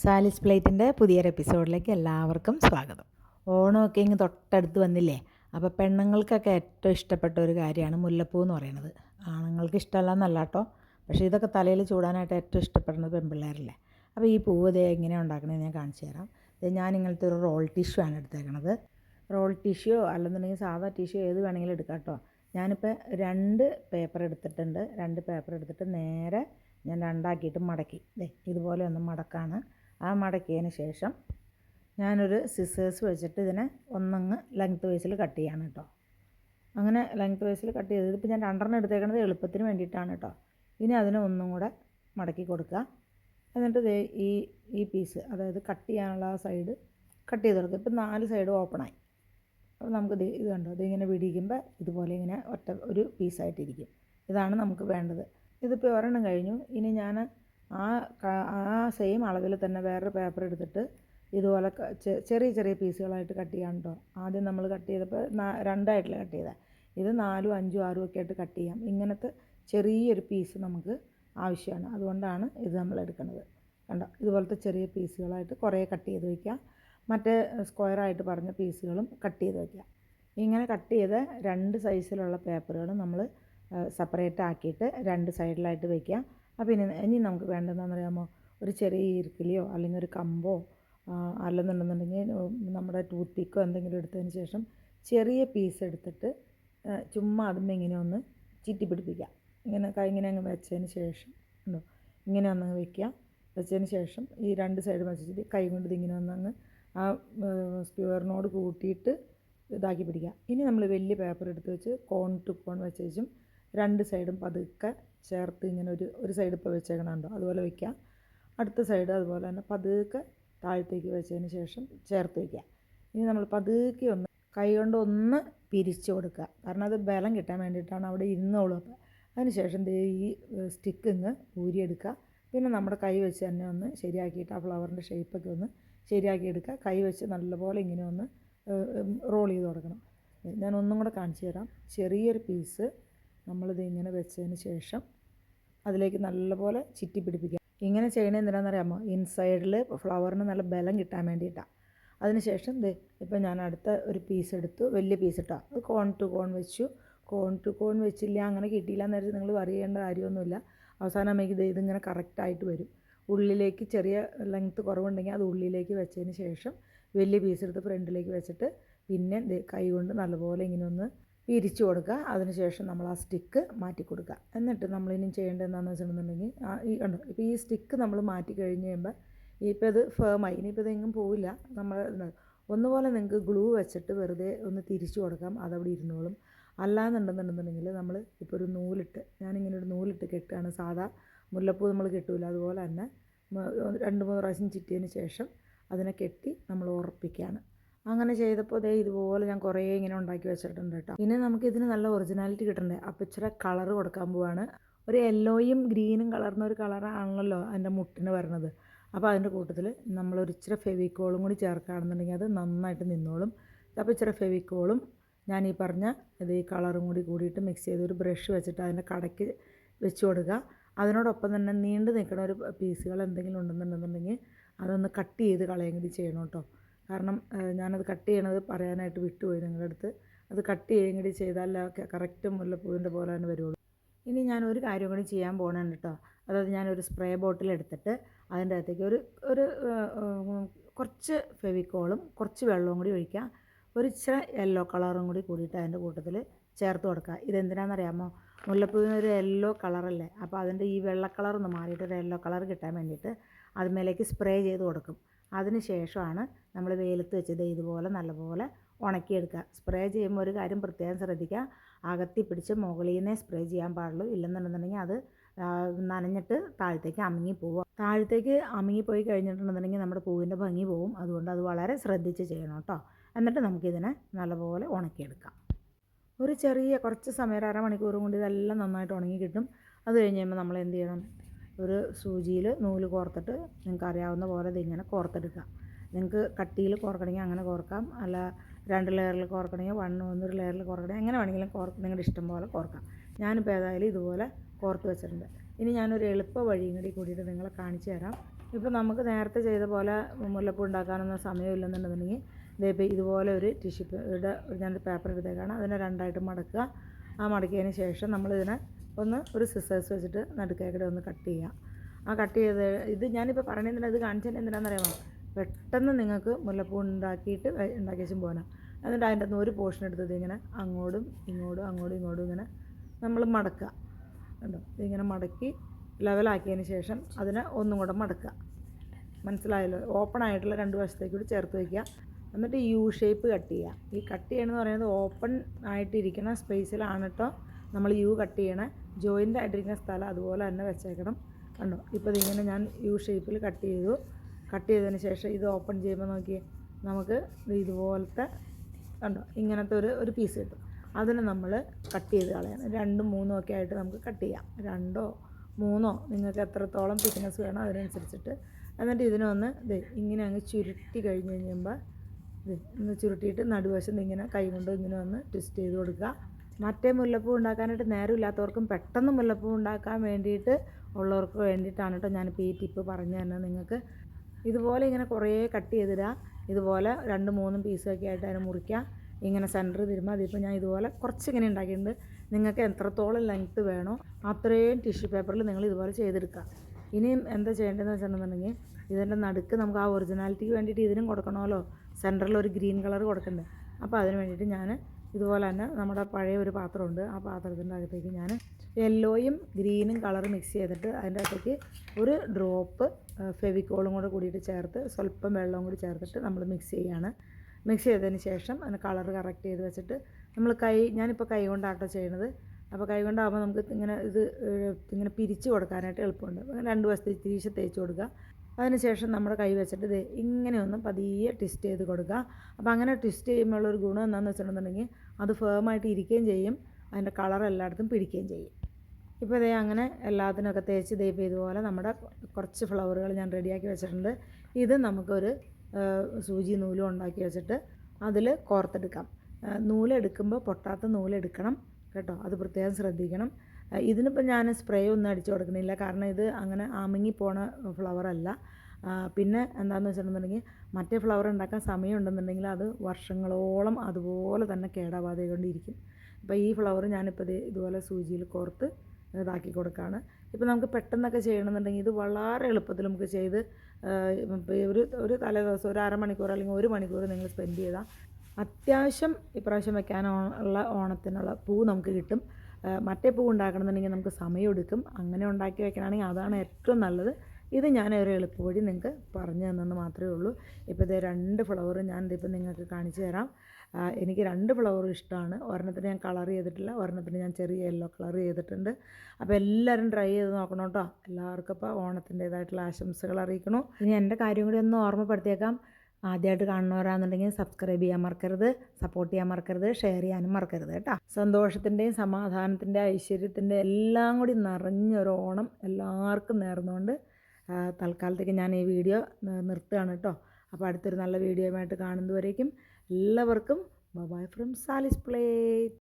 സാലിസ് പ്ലേറ്റിന്റെ പുതിയൊരു എപ്പിസോഡിലേക്ക് എല്ലാവർക്കും സ്വാഗതം. ഓണമൊക്കെ ഇങ്ങ് തൊട്ടടുത്ത് വന്നില്ലേ? അപ്പോൾ പെണ്ണുങ്ങൾക്കൊക്കെ ഏറ്റവും ഇഷ്ടപ്പെട്ട ഒരു കാര്യമാണ് മുല്ലപ്പൂ എന്ന് പറയുന്നത്. ആണുങ്ങൾക്ക് ഇഷ്ടമല്ല എന്നല്ല കേട്ടോ പക്ഷേ ഇതൊക്കെ തലയിൽ ചൂടാനായിട്ട് ഏറ്റവും ഇഷ്ടപ്പെടുന്നത് പെൺപിള്ളേരല്ലേ? അപ്പോൾ ഈ പൂവ് ഇതേ എങ്ങനെയാണ് ഉണ്ടാക്കുന്നത് ഞാൻ കാണിച്ചു തരാം. ഞാൻ ഇങ്ങനത്തെ ഒരു റോൾ ടിഷ്യൂ ആണ് എടുത്തേക്കണത്. റോൾ ടിഷ്യൂ അല്ലെന്നുണ്ടെങ്കിൽ സാധാ ടിഷ്യൂ ഏത് വേണമെങ്കിലും എടുക്കാം കേട്ടോ. ഞാനിപ്പോൾ രണ്ട് പേപ്പർ എടുത്തിട്ടുണ്ട്. രണ്ട് പേപ്പർ എടുത്തിട്ട് നേരെ ഞാൻ രണ്ടാക്കിയിട്ട് മടക്കി. ഇതേ ഇതുപോലെ ഒന്ന് മടക്കാണ്. ആ മടക്കിയതിന് ശേഷം ഞാനൊരു സിസേഴ്സ് വെച്ചിട്ട് ഇതിനെ ഒന്നങ്ങ് ലെങ്ത് വൈസിൽ കട്ട് ചെയ്യാണ് കേട്ടോ അങ്ങനെ ലെങ്ത് വൈസിൽ കട്ട് ചെയ്തത് ഇതിപ്പോൾ ഞാൻ രണ്ടെണ്ണം എടുത്തേക്കുന്നത് എളുപ്പത്തിന് വേണ്ടിയിട്ടാണ് കേട്ടോ ഇനി അതിനെ ഒന്നും കൂടെ മടക്കി കൊടുക്കുക. എന്നിട്ട് ഈ ഈ പീസ് അതായത് കട്ട് ചെയ്യാനുള്ള ആ സൈഡ് കട്ട് ചെയ്ത് കൊടുക്കുക. ഇപ്പം നാല് സൈഡ് ഓപ്പണായി അപ്പോൾ നമുക്ക് ഇത് ഇത് കണ്ടോ? ഇതിങ്ങനെ പിടിക്കുമ്പോൾ ഇതുപോലെ ഇങ്ങനെ ഒറ്റ ഒരു പീസായിട്ടിരിക്കും ഇതാണ് നമുക്ക് വേണ്ടത്. ഇതിപ്പോൾ ഒരെണ്ണം കഴിഞ്ഞു. ഇനി ഞാൻ ആ ആ സെയിം അളവിൽ തന്നെ വേറൊരു പേപ്പർ എടുത്തിട്ട് ഇതുപോലെ ചെറിയ ചെറിയ പീസുകളായിട്ട് കട്ട് ചെയ്യാൻ കേട്ടോ ആദ്യം നമ്മൾ കട്ട് ചെയ്തപ്പോൾ രണ്ടായിട്ടില്ല കട്ട് ചെയ്തത് ഇത് നാലും അഞ്ചും ആറും ഒക്കെ ആയിട്ട് കട്ട് ചെയ്യാം. ഇങ്ങനത്തെ ചെറിയൊരു പീസ് നമുക്ക് ആവശ്യമാണ് അതുകൊണ്ടാണ് ഇത് നമ്മൾ എടുക്കുന്നത്. കണ്ടോ? ഇതുപോലത്തെ ചെറിയ പീസുകളായിട്ട് കുറേ കട്ട് ചെയ്ത് വയ്ക്കാം മറ്റേ സ്ക്വയറായിട്ട് പറഞ്ഞ പീസുകളും കട്ട് ചെയ്ത് വയ്ക്കാം ഇങ്ങനെ കട്ട് ചെയ്ത രണ്ട് സൈസിലുള്ള പേപ്പറുകൾ നമ്മൾ സെപ്പറേറ്റ് ആക്കിയിട്ട് രണ്ട് സൈഡിലായിട്ട് വയ്ക്കുക അപ്പോൾ ഇനി ഇനി നമുക്ക് വേണ്ടതെന്ന് പറയാമോ? ഒരു ചെറിയ ഈർക്കിലിയോ അല്ലെങ്കിൽ ഒരു കമ്പോ അല്ലെന്നുണ്ടെന്നുണ്ടെങ്കിൽ നമ്മുടെ ടൂത്ത് പിക്കോ എന്തെങ്കിലും എടുത്തതിന് ശേഷം ചെറിയ പീസ് എടുത്തിട്ട് ചുമ്മാ അതുമ്മേ ഇങ്ങനെ ഒന്ന് ചുറ്റി പിടിപ്പിക്കുക. ഇങ്ങനെ കൈ ഇങ്ങനെ അങ്ങ് വെച്ചതിന് ശേഷം ഉണ്ടോ? ഇങ്ങനെ ഒന്ന് വെക്കുക. വെച്ചതിന് ശേഷം ഈ രണ്ട് സൈഡ് വെച്ചിട്ട് കൈ കൊണ്ട് ഒന്ന് അങ്ങ് ആ സ്പ്യൂറിനോട് കൂട്ടിയിട്ട് ഇതാക്കി പിടിക്കുക. ഇനി നമ്മൾ വലിയ പേപ്പർ എടുത്ത് വെച്ച് കോൺ ടു കോൺ വെച്ച ശേഷം രണ്ട് സൈഡും പതുക്കെ ചേർത്ത് ഇങ്ങനെ ഒരു ഒരു സൈഡ് ഇപ്പോൾ വെച്ചേക്കണുണ്ടോ? അതുപോലെ വയ്ക്കുക അടുത്ത സൈഡ് അതുപോലെ തന്നെ പതുക്കെ താഴത്തേക്ക് വെച്ചതിന് ശേഷം ചേർത്ത് വയ്ക്കുക ഇനി നമ്മൾ പതുക്കെ ഒന്ന് കൈ കൊണ്ട് ഒന്ന് പിരിച്ചു കൊടുക്കുക കാരണം അത് ബലം കിട്ടാൻ വേണ്ടിയിട്ടാണ് അവിടെ ഇരുന്നോളൂ അപ്പോൾ അതിന് ശേഷം ദേ ഈ സ്റ്റിക്ക് ഇങ്ങ് ഊരിയെടുക്കുക പിന്നെ നമ്മുടെ കൈ വെച്ച് തന്നെ ഒന്ന് ശരിയാക്കിയിട്ട് ആ ഫ്ലവറിന്റെ ഷേപ്പൊക്കെ ഒന്ന് ശരിയാക്കി എടുക്കുക കൈ വെച്ച് നല്ലപോലെ ഇങ്ങനെ ഒന്ന് റോൾ ചെയ്ത് കൊടുക്കണം. ഞാൻ ഒന്നും കൂടെ കാണിച്ചു തരാം. ചെറിയൊരു പീസ് നമ്മളിത് ഇങ്ങനെ വെച്ചതിന് ശേഷം അതിലേക്ക് നല്ലപോലെ ചിറ്റി പിടിപ്പിക്കുക ഇങ്ങനെ ചെയ്യണത് എന്തിനാണെന്നറിയാമോ? ഇൻസൈഡിൽ ഫ്ലവറിന് നല്ല ബലം കിട്ടാൻ വേണ്ടിയിട്ടാണ് അതിനുശേഷം ദേ ഇപ്പം ഞാൻ അടുത്ത ഒരു പീസ് എടുത്തു. വലിയ പീസ് ഇട്ടാ. അത് കോൺ ടു കോൺ വെച്ചു. കോൺ ടു കോൺ വെച്ചില്ല അങ്ങനെ കിട്ടിയില്ല എന്ന് നിങ്ങൾ അറിയേണ്ട കാര്യമൊന്നുമില്ല. അവസാനം അമ്മയ്ക്ക് ഇത് ഇതിങ്ങനെ കറക്റ്റായിട്ട് വരും. ഉള്ളിലേക്ക് ചെറിയ ലെങ്ത്ത് കുറവുണ്ടെങ്കിൽ അത് ഉള്ളിലേക്ക് വെച്ചതിന് ശേഷം വലിയ പീസ് എടുത്ത് ഫ്രണ്ടിലേക്ക് വെച്ചിട്ട് പിന്നെ കൈ കൊണ്ട് നല്ലപോലെ ഇങ്ങനെ ഒന്ന് പിരിച്ചു കൊടുക്കുക. അതിനുശേഷം നമ്മൾ ആ സ്റ്റിക്ക് മാറ്റി കൊടുക്കുക. എന്നിട്ട് നമ്മൾ ഇനി ചെയ്യേണ്ടത് എന്താണെന്ന് വെച്ചിട്ടുണ്ടെങ്കിൽ ഈ കണ്ടോ ഇപ്പോൾ ഈ സ്റ്റിക്ക് നമ്മൾ മാറ്റി കഴിഞ്ഞ് കഴിയുമ്പോൾ ഇപ്പോൾ ഇത് ഫേമായി ഇനിയിപ്പോൾ ഇതെങ്ങും പോവില്ല. നമ്മൾ ഒന്നുപോലെ നിങ്ങൾക്ക് ഗ്ലൂ വെച്ചിട്ട് വെറുതെ ഒന്ന് തിരിച്ചു കൊടുക്കാം. അതവിടെ ഇരുന്നോളും. അല്ലാന്നുണ്ടെന്നുണ്ടെന്നുണ്ടെങ്കിൽ നമ്മൾ ഇപ്പോൾ ഒരു നൂലിട്ട് ഞാനിങ്ങനെ ഒരു നൂലിട്ട് കെട്ടുകയാണ്. സാധാ മുല്ലപ്പൂ നമ്മൾ കെട്ടൂല. അതുപോലെ തന്നെ രണ്ട് മൂന്ന് പ്രാവശ്യം ചുറ്റിയതിന് ശേഷം അതിനെ കെട്ടി നമ്മൾ ഉറപ്പിക്കുകയാണ്. അങ്ങനെ ചെയ്തപ്പോൾ ദേ ഇതുപോലെ ഞാൻ കുറേ ഇങ്ങനെ ഉണ്ടാക്കി വെച്ചിട്ടുണ്ട് കേട്ടോ ഇനി നമുക്ക് ഇതിന് നല്ല ഒറിജിനാലിറ്റി കിട്ടണ്ടേ? അപ്പം ഇച്ചിരി കളർ കൊടുക്കാൻ പോവാണ്. ഒരു യെല്ലോയും ഗ്രീനും കളർന്ന ഒരു കളറാണല്ലോ അതിന്റെ മുട്ടിന് വരണത്. അപ്പോൾ അതിന്റെ കൂട്ടത്തിൽ നമ്മൾ ഒരു ഇച്ചിരി ഫെവിക്കോളും കൂടി ചേർക്കുകയാണെന്നുണ്ടെങ്കിൽ അത് നന്നായിട്ട് നിന്നോളും. അപ്പോൾ ഇച്ചിരി ഫെവിക്കോളും ഞാൻ ഈ പറഞ്ഞ ഇത് ഈ കളറും കൂടി കൂടിയിട്ട് മിക്സ് ചെയ്ത് ഒരു ബ്രഷ് വെച്ചിട്ട് അതിന്റെ കടയ്ക്ക് വെച്ച് കൊടുക്കുക. അതിനോടൊപ്പം തന്നെ നീണ്ടു നിൽക്കുന്ന ഒരു പീസുകൾ എന്തെങ്കിലും ഉണ്ടെന്നുണ്ടെന്നുണ്ടെങ്കിൽ അതൊന്ന് കട്ട് ചെയ്ത് കളയും കൂടി ചെയ്യണം കേട്ടോ കാരണം ഞാനത് കട്ട് ചെയ്യണത് പറയാനായിട്ട് വിട്ടുപോയി നിങ്ങളുടെ അടുത്ത്. അത് കട്ട് ചെയ്യുകയും കൂടി ചെയ്താൽ കറക്റ്റ് മുല്ലപ്പൂവിന്റെ പോലെ തന്നെ വരുള്ളൂ. ഇനി ഞാൻ ഒരു കാര്യം കൂടി ചെയ്യാൻ പോകണുണ്ട് കേട്ടോ അതായത് ഞാനൊരു സ്പ്രേ ബോട്ടിൽ എടുത്തിട്ട് അതിന്റെ അകത്തേക്ക് ഒരു ഒരു കുറച്ച് ഫെവിക്കോളും കുറച്ച് വെള്ളവും കൂടി ഒഴിക്കുക. ഒരു ഇച്ചിരി യെല്ലോ കളറും കൂടി കൂടിയിട്ട് അതിന്റെ കൂട്ടത്തിൽ ചേർത്ത് കൊടുക്കുക. ഇതെന്തിനാണെന്നറിയാമോ മുല്ലപ്പൂവിന് ഒരു യെല്ലോ കളറല്ലേ? അപ്പോൾ അതിന്റെ ഈ വെള്ള കളർ ഒന്ന് മാറിയിട്ട് ഒരു യെല്ലോ കളർ കിട്ടാൻ വേണ്ടിയിട്ട് അതുമേലേക്ക് സ്പ്രേ ചെയ്ത് കൊടുക്കും. അതിന് ശേഷമാണ് നമ്മൾ വെയിലത്ത് വെച്ചത് ഇതുപോലെ നല്ലപോലെ ഉണക്കിയെടുക്കുക. സ്പ്രേ ചെയ്യുമ്പോൾ ഒരു കാര്യം പ്രത്യേകം ശ്രദ്ധിക്കുക. അകത്തി പിടിച്ച് മുകളിൽ നിന്നേ സ്പ്രേ ചെയ്യാൻ പാടുള്ളൂ. ഇല്ലെന്നുണ്ടെന്നുണ്ടെങ്കിൽ അത് നനഞ്ഞിട്ട് താഴത്തേക്ക് അമുങ്ങി പോവുക. താഴത്തേക്ക് അമുങ്ങി പോയി കഴിഞ്ഞിട്ടുണ്ടെന്നുണ്ടെങ്കിൽ നമ്മുടെ പൂവിന്റെ ഭംഗി പോവും. അതുകൊണ്ട് അത് വളരെ ശ്രദ്ധിച്ച് ചെയ്യണം കേട്ടോ. എന്നിട്ട് നമുക്കിതിനെ നല്ലപോലെ ഉണക്കിയെടുക്കാം. ഒരു ചെറിയ കുറച്ച് സമയം ഒരു അരമണിക്കൂർ കൊണ്ട് ഇതെല്ലാം നന്നായിട്ട് ഉണങ്ങി കിട്ടും. അത് കഴിഞ്ഞ് കഴിയുമ്പോൾ നമ്മൾ എന്ത് ചെയ്യണം? ഒരു സൂചിയിൽ നൂൽ കോർത്തിട്ട് നിങ്ങൾക്ക് അറിയാവുന്ന പോലെ ഇതിങ്ങനെ കോർത്തെടുക്കുക. നിങ്ങൾക്ക് കട്ടിയിൽ കോർക്കണമെങ്കിൽ അങ്ങനെ കോർക്കാം. അല്ല രണ്ട് ലെയറിൽ കോർക്കണമെങ്കിൽ വൺ ഒന്നൊരു ലെയറിൽ കോർക്കണമെങ്കിൽ എങ്ങനെ വേണമെങ്കിലും കോർക്ക് നിങ്ങളുടെ ഇഷ്ടം പോലെ കോർക്കാം. ഞാനിപ്പോൾ ഏതായാലും ഇതുപോലെ കോർത്ത് വെച്ചിട്ടുണ്ട്. ഇനി ഞാനൊരു എളുപ്പ വഴിയും കൂടി കൂടിയിട്ട് നിങ്ങളെ കാണിച്ചു തരാം. ഇപ്പോൾ നമുക്ക് നേരത്തെ ചെയ്ത പോലെ മുല്ലപ്പൂ ഉണ്ടാക്കാനൊന്നും സമയമില്ലെന്നുണ്ടെന്നുണ്ടെങ്കിൽ ഇതേപ്പോൾ ഇതുപോലെ ഒരു ടിഷ്യൂ ഇവിടെ ഞാനൊരു പേപ്പർ എടുത്തേക്കാണ്. അതിനെ രണ്ടായിട്ട് മടക്കുക. ആ മടക്കിയതിന് ശേഷം നമ്മളിതിനെ ഒന്ന് ഒരു സിസേഴ്സ് വെച്ചിട്ട് നടുക്കേക്കടെ ഒന്ന് കട്ട് ചെയ്യുക ആ കട്ട് ചെയ്ത് ഇത് ഞാനിപ്പോൾ പറയുന്നതിന് ഇത് കാണിച്ചത് എന്തിനാണെന്നറിയാമോ പെട്ടെന്ന് നിങ്ങൾക്ക് മുല്ലപ്പൂ ഉണ്ടാക്കിയിട്ട് ഉണ്ടാക്കി വെച്ചും എന്നിട്ട് അതിന്റെ അകത്ത് ഒരു പോർഷൻ എടുത്തത് ഇങ്ങനെ അങ്ങോട്ടും ഇങ്ങോട്ടും അങ്ങോട്ടും ഇങ്ങോട്ടും ഇങ്ങനെ നമ്മൾ മടക്കുക. കണ്ടോ? ഇതിങ്ങനെ മടക്കി ലെവലാക്കിയതിന് ശേഷം അതിനെ ഒന്നും കൂടെ മടക്കുക. മനസ്സിലായല്ലോ? ഓപ്പൺ ആയിട്ടുള്ള രണ്ട് വശത്തേക്ക് കൂടി ചേർത്ത് വയ്ക്കുക. എന്നിട്ട് യു ഷേപ്പ് കട്ട് ചെയ്യുക. ഈ കട്ട് ചെയ്യണമെന്ന് പറയുന്നത് ഓപ്പൺ ആയിട്ടിരിക്കുന്ന സ്പേസിലാണ് കേട്ടോ നമ്മൾ യു കട്ട് ചെയ്യണേ. ജോയിന്റ് ആയിട്ടിരിക്കുന്ന സ്ഥലം അതുപോലെ തന്നെ വെച്ചേക്കണം. കണ്ടോ? ഇപ്പോൾ ഇതിങ്ങനെ ഞാൻ യു ഷേപ്പിൽ കട്ട് ചെയ്തു. കട്ട് ചെയ്തതിന് ശേഷം ഇത് ഓപ്പൺ ചെയ്യുമ്പോൾ നോക്കി നമുക്ക് ഇതുപോലത്തെ കണ്ടോ ഇങ്ങനത്തെ ഒരു ഒരു പീസ് കിട്ടും. അതിന് നമ്മൾ കട്ട് ചെയ്ത് കളയണം. രണ്ടും മൂന്നും ഒക്കെ ആയിട്ട് നമുക്ക് കട്ട് ചെയ്യാം. രണ്ടോ മൂന്നോ നിങ്ങൾക്ക് എത്രത്തോളം തിക്നെസ് വേണോ അതിനനുസരിച്ചിട്ട്. എന്നിട്ട് ഇതിനൊന്ന് ഇത് ഇങ്ങനെ അങ്ങ് ചുരുട്ടി കഴിഞ്ഞ് കഴിയുമ്പോൾ ഇത് ഒന്ന് ചുരുട്ടിയിട്ട് നടുവശം ഇങ്ങനെ കൈ കൊണ്ട് ഇങ്ങനെ ഒന്ന് ട്വിസ്റ്റ് ചെയ്ത് കൊടുക്കുക. മറ്റേ മുല്ലപ്പൂ ഉണ്ടാക്കാനായിട്ട് നേരം ഇല്ലാത്തവർക്കും പെട്ടെന്ന് മുല്ലപ്പൂ ഉണ്ടാക്കാൻ വേണ്ടിയിട്ട് ഉള്ളവർക്ക് വേണ്ടിയിട്ടാണ് കേട്ടോ ഞാനിപ്പോൾ ഈ ടിപ്പ് പറഞ്ഞു തരുന്നത്. നിങ്ങൾക്ക് ഇതുപോലെ ഇങ്ങനെ കുറേ കട്ട് ചെയ്തിടുക ഇതുപോലെ രണ്ട് മൂന്നും പീസൊക്കെ ആയിട്ട് അതിനെ മുറിക്കുക ഇങ്ങനെ സെന്റർ തിരുമ്പോൾ അതിപ്പോൾ ഞാൻ ഇതുപോലെ കുറച്ച് ഇങ്ങനെ ഉണ്ടാക്കിയിട്ടുണ്ട്. നിങ്ങൾക്ക് എത്രത്തോളം ലെങ്ത്ത് വേണോ അത്രയും ടിഷ്യൂ പേപ്പറിൽ നിങ്ങൾ ഇതുപോലെ ചെയ്തെടുക്കുക ഇനിയും എന്താ ചെയ്യേണ്ടതെന്ന് വെച്ചിട്ടുണ്ടെന്നുണ്ടെങ്കിൽ ഇതിന്റെ നടുക്ക് നമുക്ക് ആ ഒറിജിനാലിറ്റിക്ക് വേണ്ടിയിട്ട് ഇതിനും കൊടുക്കണമല്ലോ. സെന്ററിൽ ഒരു ഗ്രീൻ കളർ കൊടുക്കണ്ടേ. അപ്പോൾ അതിന് വേണ്ടിയിട്ട് ഞാൻ ഇതുപോലെ തന്നെ നമ്മുടെ പഴയ ഒരു പാത്രമുണ്ട്. ആ പാത്രത്തിന്റെ അകത്തേക്ക് ഞാൻ യെല്ലോയും ഗ്രീനും കളർ മിക്സ് ചെയ്തിട്ട് അതിന്റെ അകത്തേക്ക് ഒരു ഡ്രോപ്പ് ഫെവിക്കോളും കൂടെ കൂടിയിട്ട് ചേർത്ത് സ്വല്പം വെള്ളവും കൂടി ചേർത്തിട്ട് നമ്മൾ മിക്സ് ചെയ്യുകയാണ് മിക്സ് ചെയ്തതിന് ശേഷം അതിന് കളർ കറക്റ്റ് ചെയ്ത് വെച്ചിട്ട് നമ്മൾ കൈ ഞാനിപ്പോൾ കൈ കൊണ്ടാട്ടോ ചെയ്യണത്. അപ്പോൾ കൈ കൊണ്ടാകുമ്പോൾ നമുക്ക് ഇങ്ങനെ ഇത് ഇങ്ങനെ പിരിച്ചു കൊടുക്കാനായിട്ട് എളുപ്പമുണ്ട്. രണ്ട് വശത്ത് തിരിച്ച് തേച്ച് കൊടുക്കുക. അതിനുശേഷം നമ്മുടെ കൈ വെച്ചിട്ട് ഇത് ഇങ്ങനെ ഒന്ന് പതിയെ ട്വിസ്റ്റ് ചെയ്ത് കൊടുക്കുക. അപ്പോൾ അങ്ങനെ ട്വിസ്റ്റ് ചെയ്യുമ്പോൾ ഒരു ഗുണം എന്താണെന്ന് വെച്ചിട്ടുണ്ടെന്നുണ്ടെങ്കിൽ അത് ഫേമായിട്ട് ഇരിക്കുകയും ചെയ്യും. അതിന്റെ കളർ എല്ലായിടത്തും പിടിക്കുകയും ചെയ്യും. ഇപ്പോൾ ഇതേ അങ്ങനെ എല്ലാത്തിനൊക്കെ തേച്ച് ദേ ഇപ്പോൾ ഇതുപോലെ നമ്മുടെ കുറച്ച് ഫ്ലവറുകൾ ഞാൻ റെഡിയാക്കി വെച്ചിട്ടുണ്ട്. ഇത് നമുക്കൊരു സൂചി നൂലും ഉണ്ടാക്കി വെച്ചിട്ട് അതിൽ കോർത്തെടുക്കാം. നൂലെടുക്കുമ്പോൾ പൊട്ടാത്ത നൂലെടുക്കണം കേട്ടോ. അത് പ്രത്യേകം ശ്രദ്ധിക്കണം. ഇതിനിപ്പോൾ ഞാൻ സ്പ്രേ ഒന്നും അടിച്ചു കൊടുക്കണില്ല കാരണം ഇത് അങ്ങനെ ആമിങ്ങി പോണ ഫ്ലവറല്ല. പിന്നെ എന്താണെന്ന് വെച്ചിട്ടുണ്ടെന്നുണ്ടെങ്കിൽ മറ്റേ ഫ്ലവർ ഉണ്ടാക്കാൻ സമയമുണ്ടെന്നുണ്ടെങ്കിൽ അത് വർഷങ്ങളോളം അതുപോലെ തന്നെ കേടാവാതെ കൊണ്ടിരിക്കും അപ്പോൾ ഈ ഫ്ലവർ ഞാനിപ്പോൾ ഇത് ഇതുപോലെ സൂചിയിൽ കോർത്ത് ഇതാക്കി കൊടുക്കുകയാണ് ഇപ്പോൾ നമുക്ക് പെട്ടെന്നൊക്കെ ചെയ്യണമെന്നുണ്ടെങ്കിൽ ഇത് വളരെ എളുപ്പത്തിൽ നമുക്ക് ചെയ്ത് ഒരു ഒരു തലേ ദിവസം ഒരു അരമണിക്കൂർ അല്ലെങ്കിൽ ഒരു മണിക്കൂർ നിങ്ങൾ സ്പെൻഡ് ചെയ്താൽ അത്യാവശ്യം ഇപ്രാവശ്യം വെക്കാനുള്ള ഓണത്തിനുള്ള പൂ നമുക്ക് കിട്ടും. മറ്റേ പൂ ഉണ്ടാക്കണമെന്നുണ്ടെങ്കിൽ നമുക്ക് സമയം എടുക്കും. അങ്ങനെ ഉണ്ടാക്കി വെക്കണമെങ്കിൽ അതാണ് ഏറ്റവും നല്ലത്. ഇത് ഞാൻ ഒരു എളുപ്പവഴി നിങ്ങൾക്ക് പറഞ്ഞു തന്നെന്ന് മാത്രമേ ഉള്ളൂ. ഇപ്പോൾ ഇത് രണ്ട് ഫ്ലവർ ഞാൻ ഇതിപ്പോൾ നിങ്ങൾക്ക് കാണിച്ചു തരാം. എനിക്ക് രണ്ട് ഫ്ലവറും ഇഷ്ടമാണ് ഒരെണ്ണത്തിന് ഞാൻ കളർ ചെയ്തിട്ടില്ല ഒരെണ്ണത്തിന് ഞാൻ ചെറിയ യെല്ലോ കളർ ചെയ്തിട്ടുണ്ട്. അപ്പോൾ എല്ലാവരും ട്രൈ ചെയ്ത് നോക്കണം കേട്ടോ. എല്ലാവർക്കും അപ്പോൾ ഓണത്തിന്റേതായിട്ടുള്ള ആശംസകൾ അറിയിക്കണു. ഇനി എന്റെ കാര്യം കൂടി ഒന്ന് ഓർമ്മപ്പെടുത്തിയേക്കാം. ആദ്യമായിട്ട് കാണുന്നവരാണെന്നുണ്ടെങ്കിൽ സബ്സ്ക്രൈബ് ചെയ്യാൻ മറക്കരുത് സപ്പോർട്ട് ചെയ്യാൻ മറക്കരുത് ഷെയർ ചെയ്യാനും മറക്കരുത് കേട്ടോ. സന്തോഷത്തിന്റെയും സമാധാനത്തിന്റെ ഐശ്വര്യത്തിന്റെ എല്ലാം കൂടി നിറഞ്ഞൊരു ഓണം എല്ലാവർക്കും നേർന്നുകൊണ്ട് തൽക്കാലത്തേക്ക് ഞാൻ ഈ വീഡിയോ നിർത്തുകയാണ് കേട്ടോ. അപ്പോൾ അടുത്തൊരു നല്ല വീഡിയോയുമായിട്ട് കാണുന്നതുവരേക്കും. എല്ലാവർക്കും ബൈ ഫ്രം സാലിസ് പ്ലേറ്റ്